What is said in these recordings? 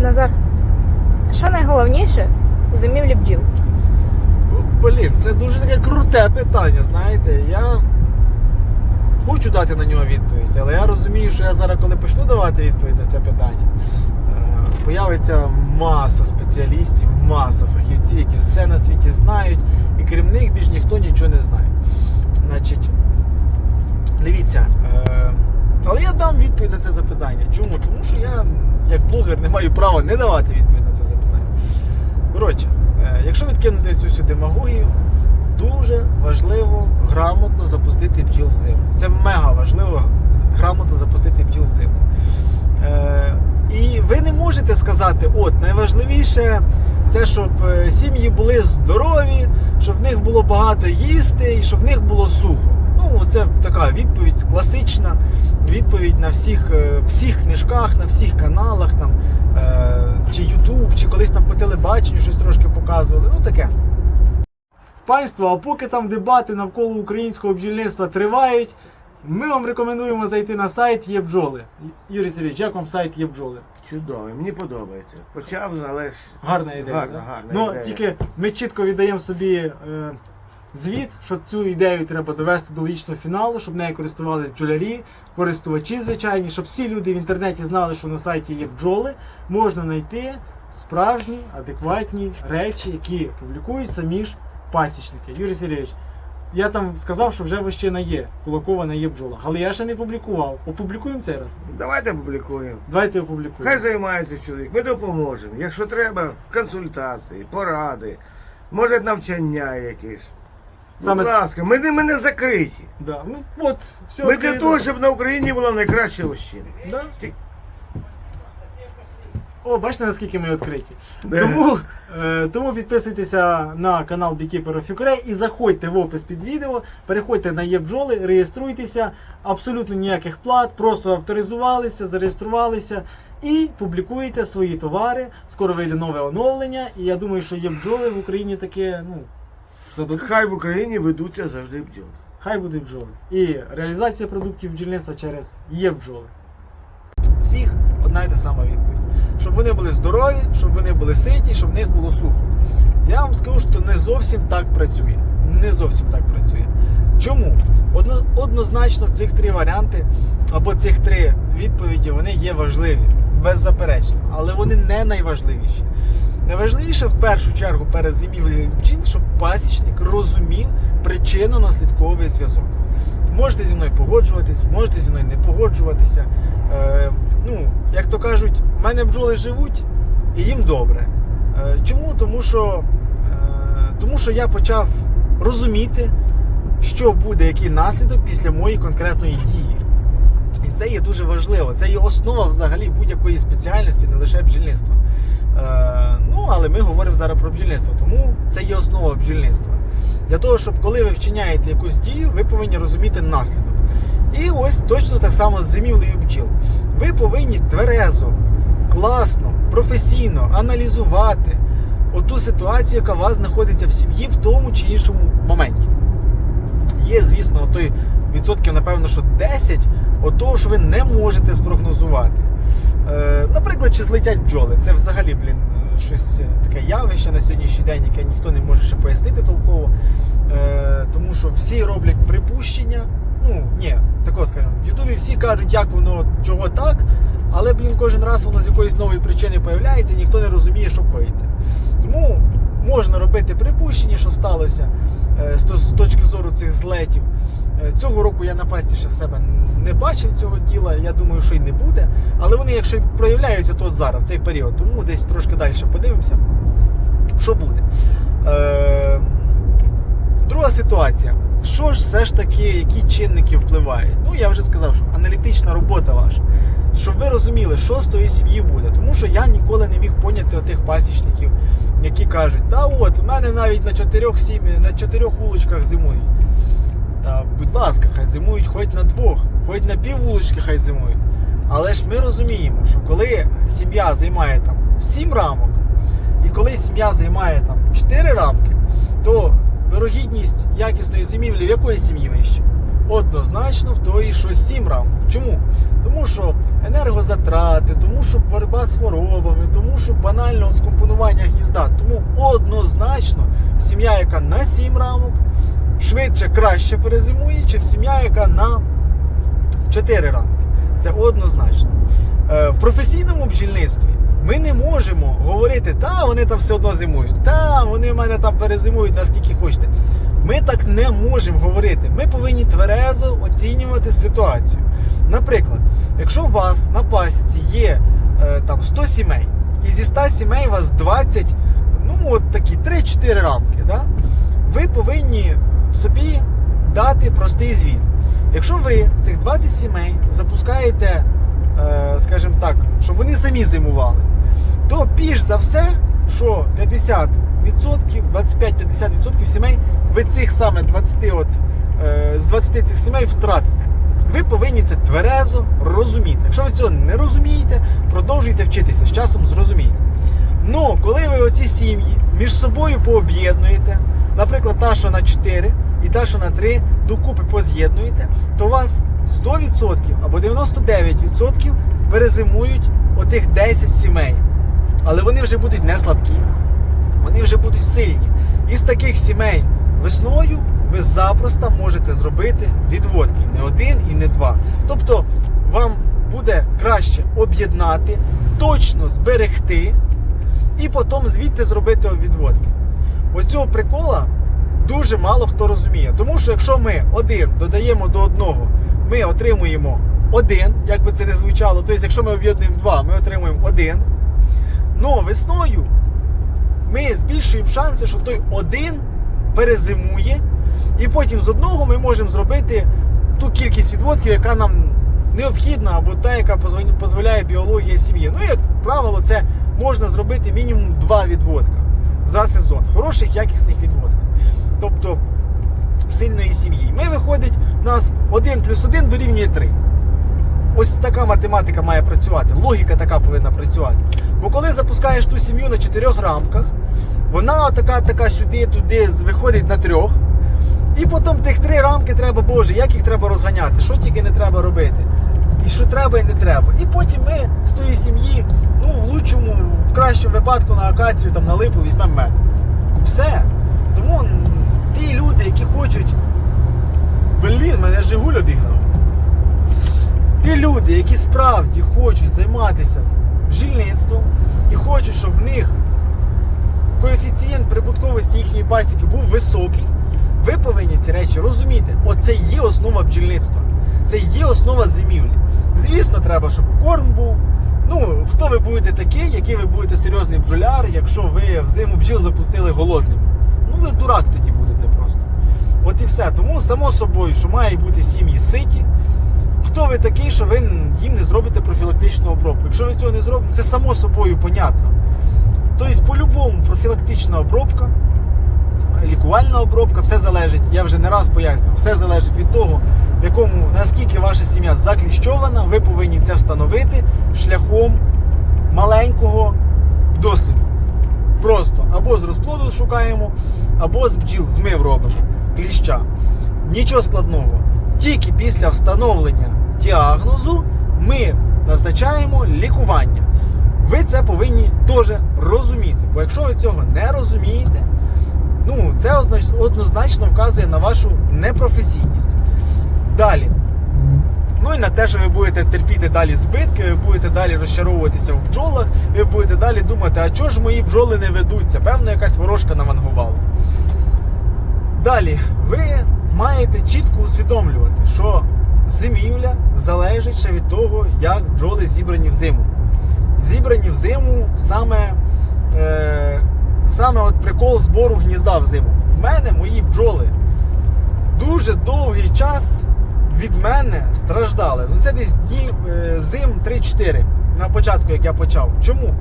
Назар, що найголовніше у зимівлі бджіл? Блін, це дуже таке круте питання, знаєте. Я хочу дати на нього відповідь, але я розумію, що я зараз, коли почну давати відповідь на це питання, е, появиться маса спеціалістів, маса фахівців, які все на світі знають, і крім них більш ніхто нічого не знає. Значить, дивіться, е, але я дам відповідь на це запитання. Чому? Тому що я, як блогер, не маю права не давати відповідь на це запитання. Коротше, е, якщо відкинути цю всю демагогію, дуже важливо грамотно запустити бджіл в зиму. Це мега важливо грамотно запустити бджіл в зиму. Е, і ви не можете сказати, от найважливіше це, щоб е, сім'ї були здорові, щоб в них було багато їсти і щоб в них було сухо. Ну, це така відповідь класична, відповідь на всіх, е, всіх книжках, на всіх каналах, там, е, чи Ютуб, чи колись там по телебаченню щось трошки показували. Ну таке. Панство, а поки там дебати навколо українського бджільництва тривають, ми вам рекомендуємо зайти на сайт є бджоли. Юрій Сергійович, як вам сайт є бджоли? Чудовий, мені подобається. Почав, але ж Гарна ідея. Гарна, да? гарна ну, ідея. тільки ми чітко віддаємо собі е, звіт, що цю ідею треба довести до логічного фіналу, щоб нею користувалися бджолярі, користувачі звичайні, щоб всі люди в інтернеті знали, що на сайті є бджоли, можна знайти справжні, адекватні речі, які публікують самі ж пасічники. Юрій Сергійович, я там сказав, що вже вощина є, кулакована є бджола, але я ще не публікував. Опублікуємо цей раз. давайте публікуємо. Давайте опублікуємо. Хай займається чоловік, ми допоможемо. Якщо треба, консультації, поради, може навчання якесь. Саме Будь ласка, ми не, ми не закриті. Да. Ну, от, все Ми для того, щоб на Україні була найкраща лощина. Да? Ті- О, бачите, наскільки ми відкриті. Да. Тому, е, тому підписуйтеся на канал Beekeeper of Ukraine і заходьте в опис під відео, переходьте на ЄБджоли, реєструйтеся, абсолютно ніяких плат, просто авторизувалися, зареєструвалися і публікуєте свої товари. Скоро вийде нове оновлення, і я думаю, що ЄБджоли в Україні таке, ну. Хай в Україні ведуться завжди бджоли. Хай будуть бджоли. І реалізація продуктів бджільництва через є бджоли. Всіх одна й та сама відповідь. Щоб вони були здорові, щоб вони були ситі, щоб в них було сухо. Я вам скажу, що не зовсім так працює. Не зовсім так працює. Чому? Одно, однозначно цих три варіанти або цих три відповіді вони є важливі, беззаперечно, але вони не найважливіші. Найважливіше в першу чергу перед зимівлею бджіл, щоб пасічник розумів причинно-наслідковий зв'язок. Можете зі мною погоджуватись, можете зі мною не погоджуватися. Е, ну, як то кажуть, в мене бджоли живуть і їм добре. Е, чому? Тому що, е, тому що я почав розуміти, що буде, який наслідок після моєї конкретної дії. І це є дуже важливо. Це є основа взагалі будь-якої спеціальності, не лише бджільництва. Е, ну, але ми говоримо зараз про бджільництво, тому це є основа бджільництва. Для того, щоб коли ви вчиняєте якусь дію, ви повинні розуміти наслідок. І ось точно так само з зимівлею бджіл. Ви повинні тверезо, класно, професійно аналізувати оту ситуацію, яка у вас знаходиться в сім'ї в тому чи іншому моменті. Є, звісно, той відсотків, напевно, що 10 от того, що ви не можете спрогнозувати. Е, наприклад, чи злетять бджоли. Це взагалі, блін, щось таке явище на сьогоднішній день, яке ніхто не може ще пояснити толково. Е, тому що всі роблять припущення. Ну, ні, такого скажімо, в Ютубі всі кажуть, як воно, чого так, але, блін, кожен раз воно з якоїсь нової причини появляється, і ніхто не розуміє, що коїться. Тому можна робити припущення, що сталося е, з точки зору цих злетів. Е, Цього року я на пасті ще в себе не бачив цього діла, я думаю, що й не буде. Але вони, якщо й проявляються, то от зараз, в цей період. Тому десь трошки далі подивимося, що буде. Е, друга ситуація. Що ж все ж таки, які чинники впливають? Ну, я вже сказав, що аналітична робота ваша. Щоб ви розуміли, що з тої сім'ї буде. Тому що я ніколи не міг поняти отих пасічників, які кажуть, та от, у мене навіть на чотирьох сім'ї, на чотирьох вуличках зимують. Та будь ласка, хай зимують хоч на двох, хоч на пів вулички хай зимують. Але ж ми розуміємо, що коли сім'я займає там 7 рамок, і коли сім'я займає там 4 рамки, то вирогідність якісної зимівлі в якої сім'ї вища? однозначно в тої, що 7 рамок. Чому? Тому що енергозатрати, тому що боротьба з хворобами, тому що банально скомпонування гнізда. Тому однозначно сім'я, яка на 7 рамок, швидше краще перезимує, чим сім'я, яка на 4 рамки. Це однозначно. Е, В професійному бджільництві ми не можемо говорити, та вони там все одно зимують, та вони в мене там перезимують наскільки хочете. Ми так не можемо говорити. Ми повинні тверезо оцінювати ситуацію. Наприклад, якщо у вас на пасіці є е, там 100 сімей, і зі 100 сімей у вас 20, ну от такі 3-4 рамки, да? ви повинні собі дати простий звіт. Якщо ви цих 20 сімей запускаєте, е, скажімо так, щоб вони самі зимували, то більш за все, що 50%, 25-50% сімей ви цих саме 20 от, е, з 20 цих сімей втратите. Ви повинні це тверезо розуміти. Якщо ви цього не розумієте, продовжуйте вчитися, з часом зрозумієте. Ну, коли ви оці сім'ї між собою пооб'єднуєте, наприклад, та, що на 4 і та, що на 3 докупи поз'єднуєте, то у вас 100% або 99% перезимують отих 10 сімей. Але вони вже будуть не слабкі, вони вже будуть сильні. Із таких сімей весною ви запросто можете зробити відводки. Не один і не два. Тобто вам буде краще об'єднати, точно зберегти і потім звідти зробити відводки. Оцього прикола дуже мало хто розуміє. Тому що якщо ми один додаємо до одного, ми отримуємо один, як би це не звучало. Тобто, якщо ми об'єднуємо два, ми отримуємо один. Но весною ми збільшуємо шанси, що той один перезимує, і потім з одного ми можемо зробити ту кількість відводків, яка нам необхідна, або та, яка дозволяє біологія сім'ї. Ну, як правило, це можна зробити мінімум два відводка за сезон. Хороших, якісних відводка. Тобто сильної сім'ї. Ми виходить, у нас 1 плюс 1 дорівнює 3. Ось така математика має працювати, логіка така повинна працювати. Бо коли запускаєш ту сім'ю на чотирьох рамках, вона така, така сюди, туди виходить на трьох. І потім тих три рамки треба, Боже, як їх треба розганяти, що тільки не треба робити. І що треба і не треба. І потім ми з тої сім'ї, ну, в лучшому, в кращому випадку на акацію, там, на липу візьмемо мед. Все. Тому ті люди, які хочуть. Блін, мене Жигуль обігнав. Ті люди, які справді хочуть займатися бджільництвом і хочуть, щоб в них коефіцієнт прибутковості їхньої пасіки був високий, ви повинні ці речі розуміти. Оце є основа бджільництва. Це є основа зимівлі. Звісно, треба, щоб корм був. Ну, хто ви будете такий, який ви будете серйозний бджоляр, якщо ви взиму бджіл запустили голодними. Ну, ви дурак тоді будете просто. От і все. Тому, само собою, що мають бути сім'ї ситі. Хто ви такий, що ви їм не зробите профілактичну обробку? Якщо ви цього не зробите, це само собою понятно. Тобто, по-любому профілактична обробка, лікувальна обробка, все залежить, я вже не раз пояснював, все залежить від того, в якому, наскільки ваша сім'я закліщована, ви повинні це встановити шляхом маленького досліду. Просто або з розплоду шукаємо, або з бджіл змив робимо кліща. Нічого складного. Тільки після встановлення діагнозу ми назначаємо лікування. Ви це повинні теж розуміти. Бо якщо ви цього не розумієте, ну це однозначно вказує на вашу непрофесійність. Далі. Ну і на те, що ви будете терпіти далі збитки, ви будете далі розчаровуватися в бджолах, ви будете далі думати, а чого ж мої бджоли не ведуться? Певно, якась ворожка навангувала. Далі, ви маєте чітко усвідомлювати, що зимівля залежить ще від того, як бджоли зібрані в зиму. Зібрані в зиму саме, е, саме от прикол збору гнізда в зиму. В мене мої бджоли дуже довгий час від мене страждали. Ну це десь днів е, зим 3-4 на початку, як я почав. Чому?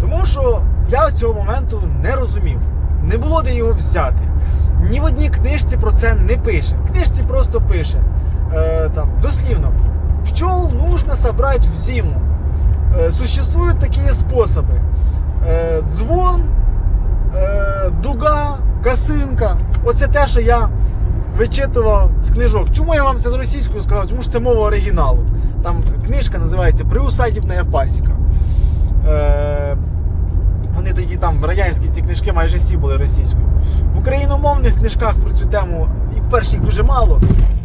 Тому що я цього моменту не розумів. Не було де його взяти. Ні в одній книжці про це не пише. В книжці просто пише е, там, дослівно, пчел нужно собрать в зиму. Е, существуют такие способи. Е, дзвон, е, дуга, косинка. Оце те, що я вичитував з книжок. Чому я вам це з російською сказав? Тому що це мова оригіналу. Там книжка називається Приусадібна пасіка. Е, вони тоді там в радянські ці книжки майже всі були російською. В україномовних книжках про цю тему, і перше, їх дуже мало.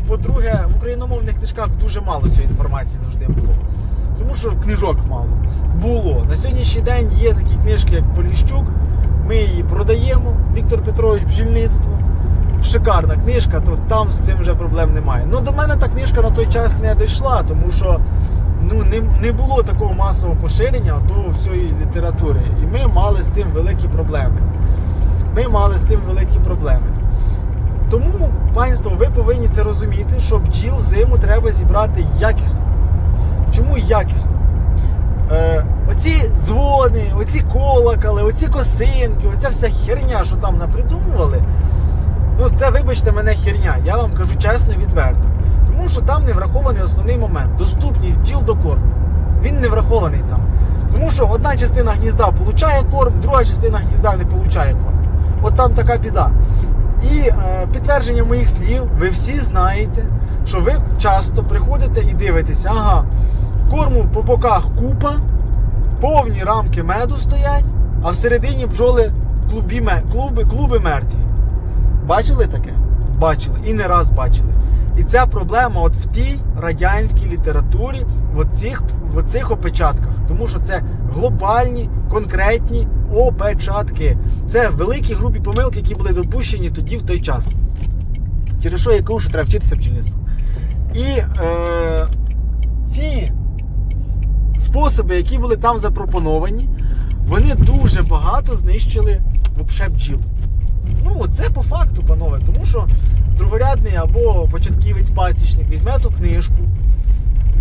По-друге, в україномовних книжках дуже мало цієї інформації завжди було. Тому що книжок мало. Було. На сьогоднішній день є такі книжки, як Поліщук. Ми її продаємо. Віктор Петрович Бджільництво. Шикарна книжка, то там з цим вже проблем немає. Ну до мене та книжка на той час не дійшла, тому що ну, не, не було такого масового поширення до всієї літератури. І ми мали з цим великі проблеми. Ми мали з цим великі проблеми. Тому, панство, ви повинні це розуміти, що бджіл зиму треба зібрати якісно. Чому якісно? Е, оці дзвони, оці колоколи, оці косинки, оця вся херня, що там напридумували, ну це, вибачте, мене херня. Я вам кажу чесно відверто. Тому що там не врахований основний момент доступність бджіл до корму. Він не врахований там. Тому що одна частина гнізда получає корм, друга частина гнізда не получає корм. От там така біда. І е, підтвердження моїх слів, ви всі знаєте, що ви часто приходите і дивитеся, ага, корму по боках купа, повні рамки меду стоять, а всередині бджоли клубі, клуби, клуби мертві. Бачили таке? Бачили. І не раз бачили. І ця проблема от в тій радянській літературі, в оцих, в оцих опечатках. Тому що це глобальні, конкретні опечатки. Це великі грубі помилки, які були допущені тоді в той час. Через що я кажу, треба вчитися бджільництву. І е, ці способи, які були там запропоновані, вони дуже багато знищили вообще бджіл. Ну, це по факту, панове, тому що другорядний або початківець пасічник візьме ту книжку,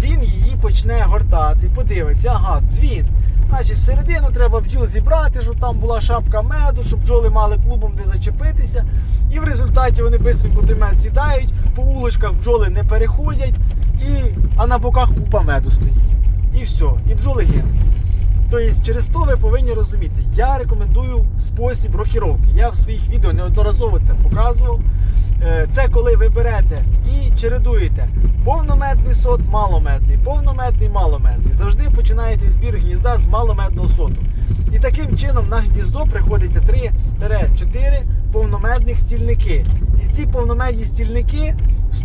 він її почне гортати, подивиться, ага, дзвін. Значить, всередину треба бджіл зібрати, щоб там була шапка меду, щоб бджоли мали клубом де зачепитися. І в результаті вони швидко той мед сідають, по вуличках бджоли не переходять, і, а на боках купа меду стоїть. І все, і бджоли гинуть. Тобто через то ви повинні розуміти, я рекомендую спосіб рокіровки. Я в своїх відео неодноразово це показував. Е, Це коли ви берете і чередуєте повномедний сот, маломедний, повномедний, маломедний. Завжди починаєте збір гнізда з маломедного соту. І таким чином на гніздо приходиться 3-4 повномедних стільники. І ці повномедні стільники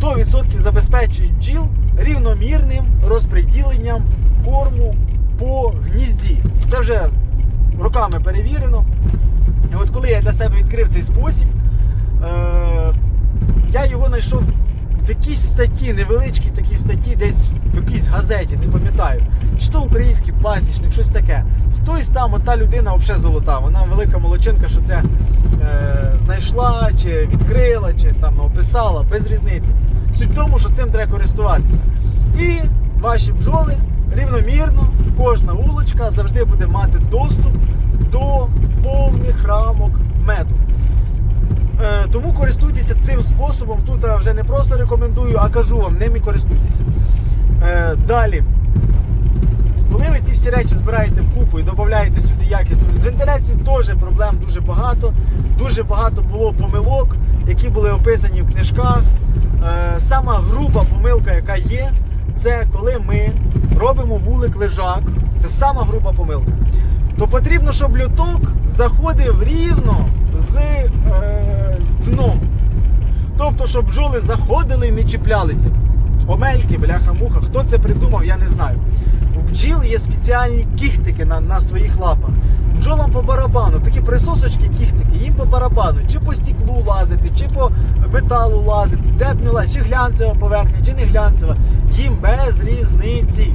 100% забезпечують бджіл рівномірним розподіленням корму вже роками перевірено. І от коли я для себе відкрив цей спосіб, е- я його знайшов в якійсь статті, невеличкій такій статті, десь в якійсь газеті, не пам'ятаю. Чи то український пасічник, щось таке. Хтось там, от та людина взагалі золота. Вона велика молодчинка, що це е- знайшла, чи відкрила, чи там описала, без різниці. Суть в тому, що цим треба користуватися. І ваші бджоли рівномірно, кожна вуличка завжди буде мати доступ до повних рамок меду. Е, тому користуйтеся цим способом. Тут я вже не просто рекомендую, а кажу вам, ними користуйтеся. Е, далі. Коли ви ці всі речі збираєте в купу і додаєте сюди якісну з вентиляцією теж проблем дуже багато. Дуже багато було помилок, які були описані в книжках. Е, сама груба помилка, яка є, це коли ми робимо вулик лежак. Це сама груба помилка. То потрібно, щоб льоток заходив рівно з, е, з дном. Тобто, щоб бджоли заходили і не чіплялися. Омельки, бляха-муха. Хто це придумав, я не знаю. У бджіл є спеціальні кіхтики на, на своїх лапах. Бджолам по барабану, такі присосочки, кіхтики, їм по барабану, чи по стіклу лазити, чи по металу лазити, де б не лазити, чи глянцева поверхня, чи не глянцева. Їм без різниці.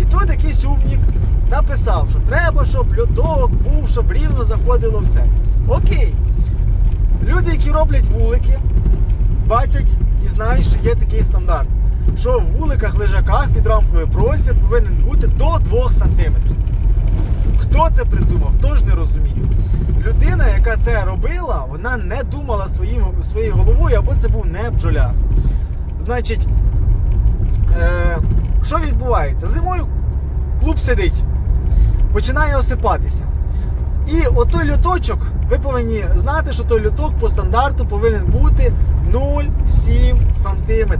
І тут якийсь умник написав, що треба, щоб льоток був, щоб рівно заходило в це. Окей. Люди, які роблять вулики, бачать і знають, що є такий стандарт. Що в вуликах лежаках під рамковий простір повинен бути до 2 см. Хто це придумав, теж не розумію. Людина, яка це робила, вона не думала своїм, своєю головою, або це був не бджоляр. Значить, е, що відбувається? Зимою клуб сидить, починає осипатися. І отой льоточок, ви повинні знати, що той льоток по стандарту повинен бути 0,7 см.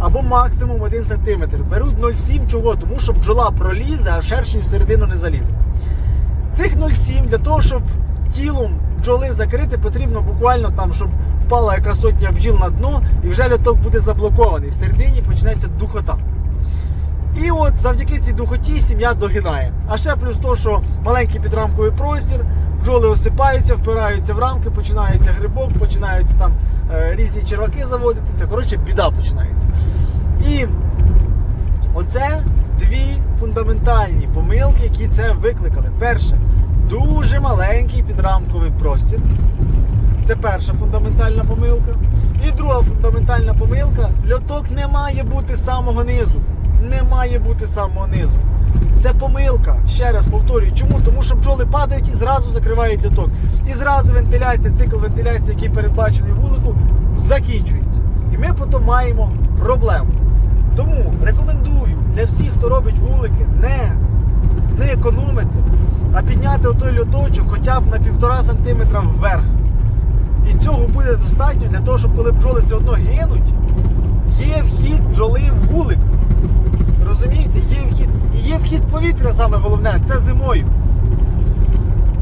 Або максимум 1 см. Беруть 0,7 чого? Тому що бджола пролізе, а шершень всередину не залізе. Цих 0,7 для того, щоб тілом бджоли закрити, потрібно буквально там, щоб впала яка сотня бджіл на дно, і вже льоток буде заблокований. Всередині почнеться духота. І от завдяки цій духоті сім'я догинає. А ще плюс то, що маленький підрамковий простір, бджоли осипаються, впираються в рамки, починається грибок, починаються там е, різні черваки заводитися. Коротше, біда починається. І оце дві фундаментальні помилки, які це викликали. Перше, дуже маленький підрамковий простір. Це перша фундаментальна помилка. І друга фундаментальна помилка: льоток не має бути з самого низу. Не має бути з самого низу. Це помилка. Ще раз повторюю. Чому? Тому що бджоли падають і зразу закривають льоток. І зразу вентиляція, цикл вентиляції, який передбачений вулику, закінчується. І ми потім маємо проблему. Тому рекомендую для всіх, хто робить вулики, не, не економити, а підняти отой льоточок хоча б на півтора сантиметра вверх. І цього буде достатньо для того, щоб коли бджоли все одно гинуть, є вхід бджоли в вулик. Розумієте? Є вхід. І є вхід повітря, саме головне, це зимою.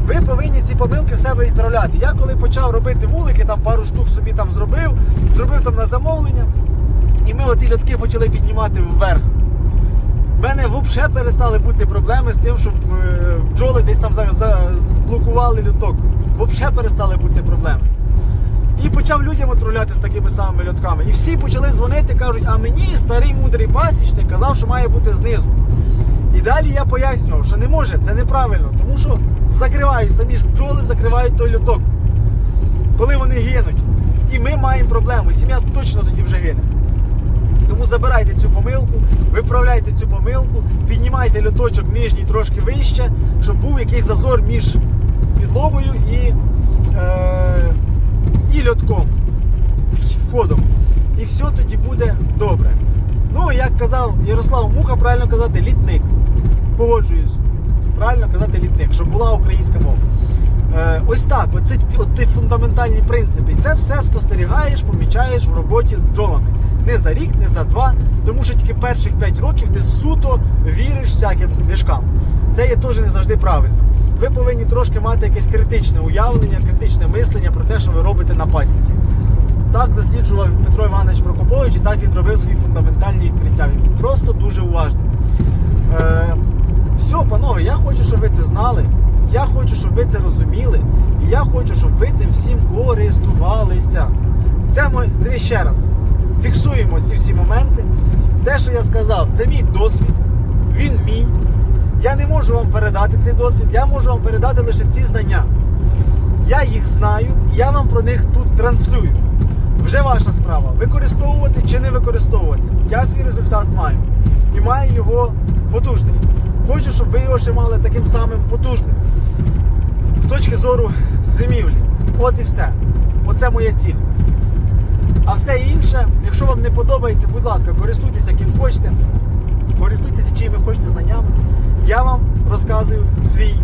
Ви повинні ці помилки в себе відправляти. Я коли почав робити вулики, там пару штук собі там зробив, зробив там на замовлення, і ми оті льотки почали піднімати вверх. У мене взагалі перестали бути проблеми з тим, щоб е, бджоли десь там за- за- льоток. Взагалі перестали бути проблеми. І почав людям отруляти з такими самими льотками. І всі почали дзвонити, кажуть, а мені старий мудрий пасічник казав, що має бути знизу. І далі я пояснював, що не може, це неправильно, тому що закривають самі ж бджоли, закривають той льоток, коли вони гинуть. І ми маємо проблему. і Сім'я точно тоді вже гине. Тому забирайте цю помилку, виправляйте цю помилку, піднімайте льоточок нижній трошки вище, щоб був якийсь зазор між підлогою і, е, і льотком, входом. І все тоді буде добре. Ну, як казав Ярослав Муха, правильно казати літник. Погоджуюсь. Правильно казати літник, щоб була українська мова. Е, ось так, оце ті- фундаментальні принципи. І це все спостерігаєш, помічаєш в роботі з бджолами. Не за рік, не за два, тому що тільки перших 5 років ти суто віриш всяким книжкам. Це є теж не завжди правильно. Ви повинні трошки мати якесь критичне уявлення, критичне мислення що ви робите на пасіці. Так досліджував Петро Іванович Прокопович, і так він робив свої фундаментальні відкриття. Він просто дуже уважний. Е, все, панове, я хочу, щоб ви це знали. Я хочу, щоб ви це розуміли. І я хочу, щоб ви цим всім користувалися. Це мой, дивись ще раз. Фіксуємо ці всі моменти. Те, що я сказав, це мій досвід. Він мій. Я не можу вам передати цей досвід, я можу вам передати лише ці знання. Я їх знаю, я вам про них тут транслюю. Вже ваша справа використовувати чи не використовувати. Я свій результат маю. І маю його потужний. Хочу, щоб ви його ще мали таким самим потужним. З точки зору зимівлі. От і все. Оце моя ціль. А все інше, якщо вам не подобається, будь ласка, користуйтеся ким хочете, користуйтеся чиїми хочете знаннями. Я вам розказую свій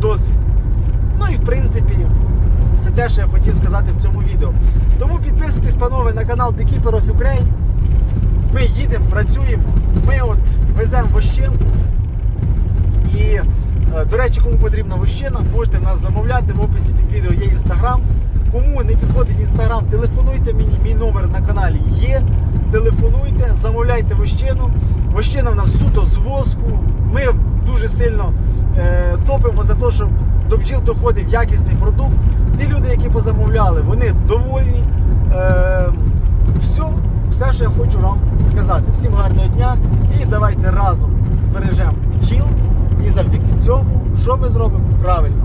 досвід. Ну і в принципі, це те, що я хотів сказати в цьому відео. Тому підписуйтесь, панове, на канал Beekeeper Ukraine. Ми їдемо, працюємо, ми от веземо вощинку. І, е, до речі, кому потрібна вощина, можете нас замовляти. В описі під відео є інстаграм. Кому не підходить інстаграм, телефонуйте мені, мій номер на каналі є. Телефонуйте, замовляйте вощину. Вощина в нас суто з воску. Ми дуже сильно е, топимо за те, щоб до бджіл доходив якісний продукт. Ті люди, які позамовляли, вони довольні. Е, все, все, що я хочу вам сказати. Всім гарного дня і давайте разом збережемо бджіл. І завдяки цьому, що ми зробимо правильно?